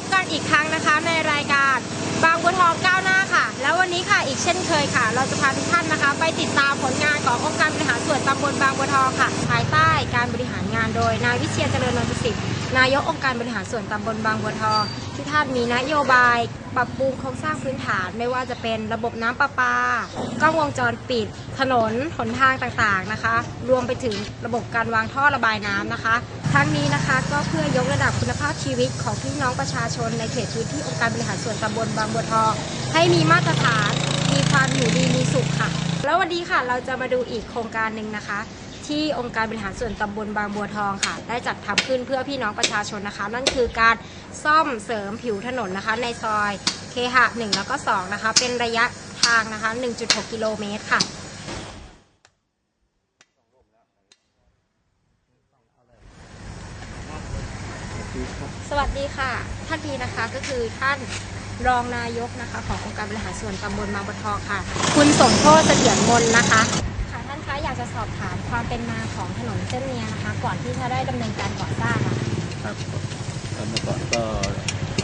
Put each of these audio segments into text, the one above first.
พบกันอีกครั้งนะคะ ในรายการบางบัวทองก้าวหน้าค่ะ แล้ววันนี้ค่ะอีกเช่นเคยค่ะ เราจะพาทุกท่านนะคะ ไปติดตามผลงานขององค์การบริหารส่วนตำบลบางบัวทองค่ะ ภายใต้การบริหารงานโดยนายวิเชียรเจริญนนทศิษย์นายกองค์การบริหารส่วนตำบลบางบัวทอง ที่ท่านมีนโยบาย ปรับปรุงโครงสร้างพื้นฐาน ไม่ว่าจะเป็นระบบน้ำประปากล้องวงจรปิด ถนนหนทางต่างๆนะคะ รวมไปถึงระบบการวางท่อระบายน้ำนะคะ ทั้งนี้นะคะก็เพื่อยกระดับคุณภาพชีวิตของพี่น้องประชาชนในเขตพื้นที่องค์การบริหารส่วนตำบลบางบัวทองให้มีมาตรฐาน มีความอยู่ดีมีสุขค่ะ แล้ววันนี้ค่ะเราจะมาดูอีกโครงการหนึ่งนะคะ ที่องค์การบริหารส่วนตำบลบางบัวทองค่ะ ได้จัดทำขึ้นเพื่อพี่น้องประชาชนนะคะ นั่นคือการซ่อมเสริมผิวถนนนะคะ ในซอยเคหะ1แล้วก็2นะคะเป็นระยะทางนะคะ 1.6 กิโลเมตรค่ะ สวัสดีค่ะ ท่านดีนะคะก็คือท่านรองนายกนะคะ ขององค์การบริหารส่วนตำบลบางบัวทองค่ะ คุณสมโพธิเสถียรมนนะคะ ค่ะท่านคะอยากจะสอบถามความเป็นมาของถนนเส้นนี้นะคะ ก่อนที่จะได้ดำเนินการก่อสร้างอะครับก็เมื่อก่อนก็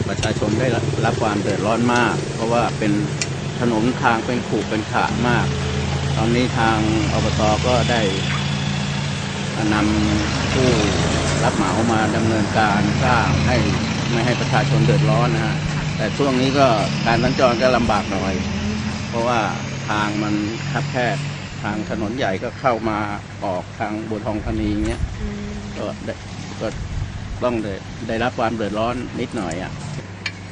ประชาชนได้รับความเดือดร้อนมาก เพราะว่าเป็นถนนทางเป็นขรุเป็นขระมาก ตอนนี้ทางอบตก็ได้นำผู้ รับเหมามาดำเนินการสร้างให้ไม่ให้ประชาชนเดือดร้อนนะฮะแต่ช่วงนี้ก็การสัญจรก็ลำบากหน่อย เพราะว่าทางมันคับแคบทางถนนใหญ่ก็เข้ามาออกทางบัวทองธานีเงี้ยก็ได้ก็ต้องได้ได้รับความเดือดร้อนนิดหน่อยอะ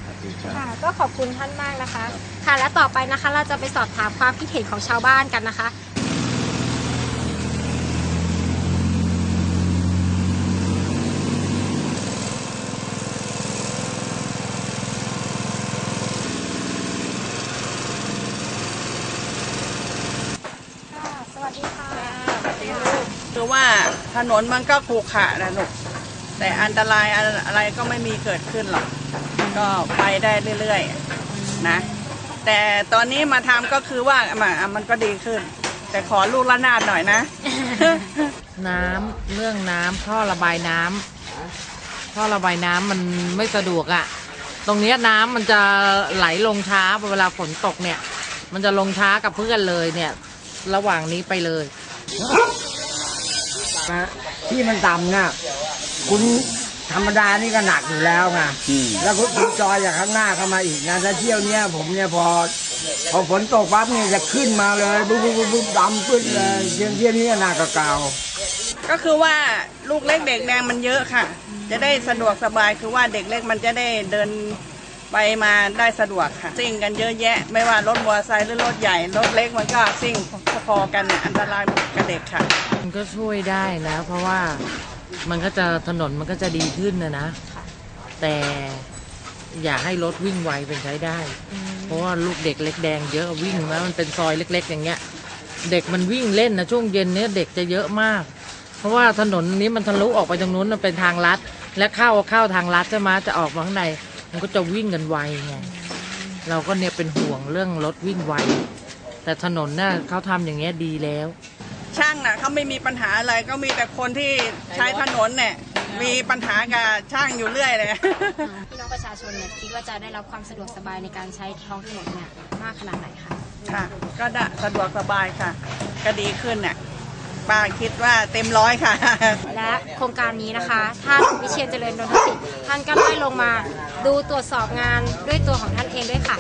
ครับพี่ครับ ค่ะก็ขอบคุณท่านมากนะคะ ค่ะและต่อไปนะคะเราจะไปสอบถามความคิดเห็นของชาวบ้านกันนะคะค่ะ สวัสดีค่ะ คือว่าถนนมันก็ขรุขระนะลูกแต่อันตรายอะไรก็ไม่มีเกิดขึ้นหรอก ก็ไปได้เรื่อยๆนะ แต่ตอนนี้มาทำก็คือว่ามันมันก็ดีขึ้น แต่ขอลูกละนาดหน่อยนะ น้ำเรื่องน้ำท่อระบายน้ำท่อระบายน้ำมันไม่สะดวกอะ่ะ ตรงนี้น้ำมันจะไหลลงช้าเวลาฝนตกเนี่ย มันจะลงช้ากับเพื่อนเลยเนี่ย ระหว่างนี้ไปเลย นะ ที่มันต่ำน่ะคุณธรรมดานี่ก็หนักอยู่แล้วไงอืมแล้วคุณคุณจอยจากข้างหน้าเข้ามาอีกนะถ้าเที่ยวเนี้ยผมเนี่ยพอพอฝนตกปั๊บเนี่ยจะขึ้นมาเลยปุ๊บปุ๊บปุ๊บปุ๊บดำปึ๊ดเลยเที่ยวเที่ยวนี้หนักกว่าเก่าก็คือว่าลูกเล็กเด็กแดงมันเยอะค่ะ จะได้สะดวกสบายคือว่าเด็กเล็กมันจะได้เดิน ไปมาได้สะดวกค่ะซิ่งกันเยอะแยะ ไม่ว่ารถมอเตอร์ไซค์หรือรถใหญ่รถเล็กมันก็ซิ่งพอๆกันอันตรายกับเด็กค่ะ มันก็ช่วยได้นะเพราะว่ามันก็จะถนนมันก็จะดีขึ้นนะนะ แต่อย่าให้รถวิ่งไวเป็นใช้ได้ เพราะว่าลูกเด็กเล็กแดงเยอะวิ่งนะมันเป็นซอยเล็ก ๆ อย่างเงี้ย เด็กมันวิ่งเล่นนะช่วงเย็นเนี้ยเด็กจะเยอะมาก เพราะว่าถนนนี้มันทะลุออกไปตรงนู้นมันเป็นทางลัด และเข้าเข้าทางลัดใช่ไหมจะออกมาข้างใน มันก็จะวิ่งกันไวไงเราก็เนี่ยเป็นห่วงเรื่องรถวิ่งไว แต่ถนนน่ะเขาทำอย่างเงี้ยดีแล้ว ช่างน่ะเขาไม่มีปัญหาอะไรก็มีแต่คนที่ใช้ถนนเนี่ยมีปัญหากับช่างอยู่เรื่อยเลย พี่น้องประชาชนเนี่ยคิดว่าจะได้รับความสะดวกสบายในการใช้ท้องถนนเนี่ยมากขนาดไหนคะ ค่ะ ก็ได้สะดวกสบายค่ะ ก็ดีขึ้นน่ะ ป้าคิดว่าเต็มร้อยค่ะ และโครงการนี้นะคะ ท่านวิเชียรเจริญนนทศิษย์ท่านก็ได้ลงมาดูตรวจสอบงานด้วยตัวของท่านเองด้วยค่ะ